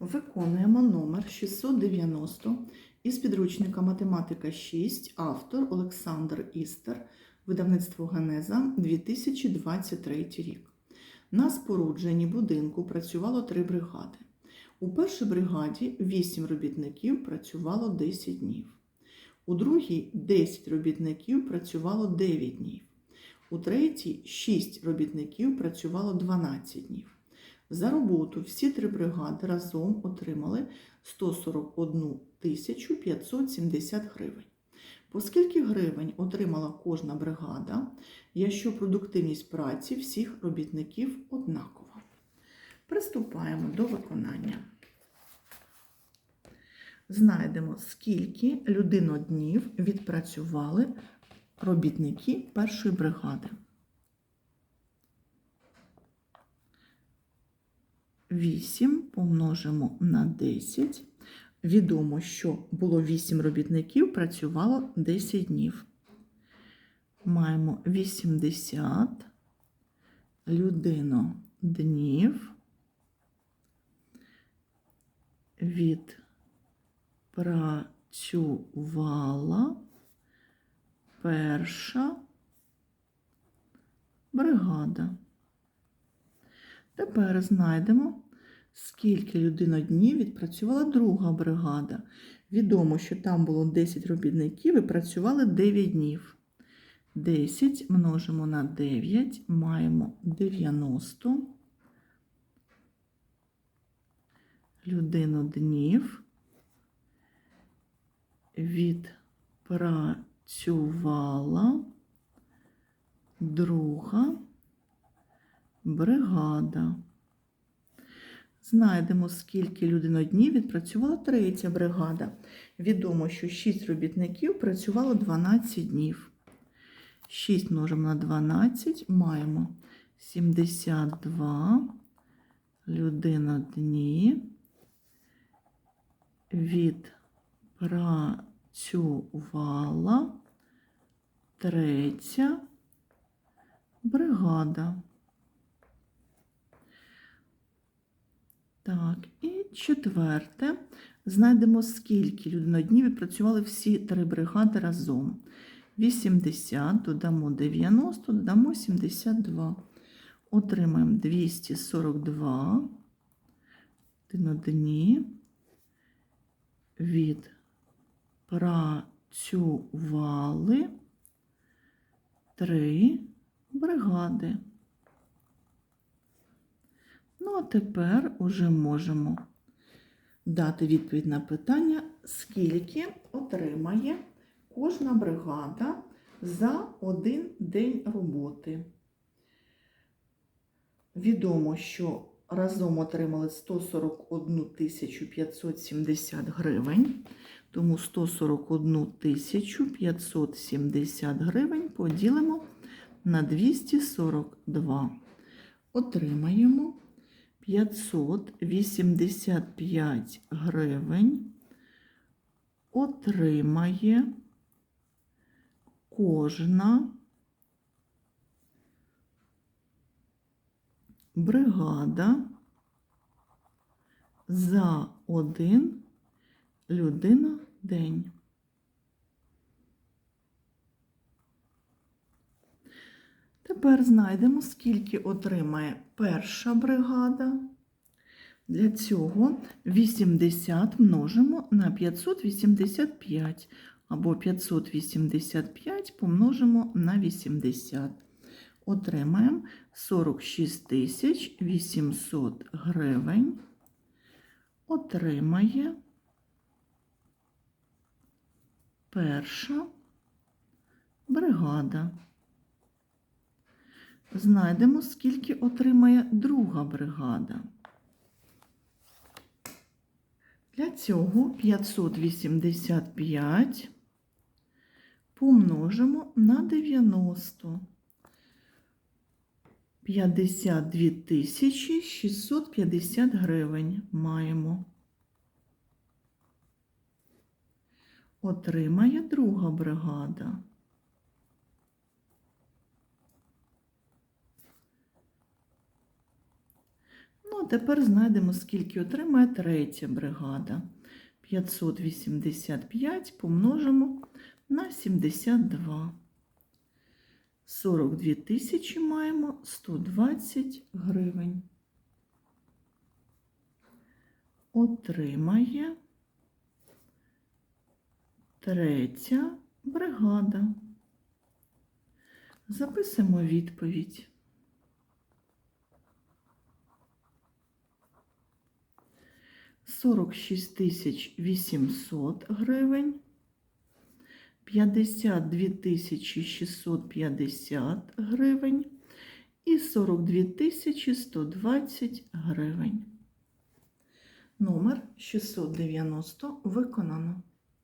Виконуємо номер 690 із підручника Математика 6, автор Олександр Істер, видавництво Генеза 2023 рік. На спорудженні будинку працювало три бригади. У першій бригаді 8 робітників працювало 10 днів. У другій 10 робітників працювало 9 днів. У третій 6 робітників працювало 12 днів. За роботу всі три бригади разом отримали 141 тисячу 570 гривень. По скільки гривень отримала кожна бригада, якщо продуктивність праці всіх робітників однакова? Приступаємо до виконання. Знайдемо, скільки людиноднів відпрацювали робітники першої бригади. 8 помножимо на 10. Відомо, що було 8 робітників, працювало 10 днів. Маємо 80 людиноднів відпрацювала перша бригада. Тепер знайдемо, скільки людиноднів відпрацювала друга бригада. Відомо, що там було 10 робітників і працювали 9 днів. 10 множимо на 9, маємо 90 людиноднів відпрацювала друга бригада. Знайдемо, скільки людиноднів відпрацювала третя бригада. Відомо, що 6 робітників працювало 12 днів. 6 множимо на 12, маємо 72 людинодні відпрацювала третя бригада. Так, і четверте. Знайдемо, скільки людиноднів відпрацювали всі три бригади разом. 80, додамо 90, додамо 72. Отримаємо 242 людинодні відпрацювали три бригади. Ну, а тепер уже можемо дати відповідь на питання, скільки отримає кожна бригада за один день роботи. Відомо, що разом отримали 141 570 гривень, тому 141 570 гривень поділимо на 242. Отримаємо 585 гривень отримає кожна бригада за один людина день. Тепер знайдемо, скільки отримає перша бригада. Для цього 80 множимо на 585 або 585 помножимо на 80. Отримаємо 46 800 гривень. Отримає перша бригада. Знайдемо, скільки отримає друга бригада. Для цього 585 помножимо на 90. 52 тисячі 650 гривень маємо. Отримає друга бригада. Ну, а тепер знайдемо, скільки отримає третя бригада. 585 помножимо на 72. 42 тисячі маємо 120 гривень. Отримає третя бригада. Записуємо відповідь. Сорок шість тисяч вісімсот гривень, п'ятдесят дві тисячі шістсот п'ятдесят гривень і сорок дві тисячі сто двадцять гривень. Номер 690 виконано.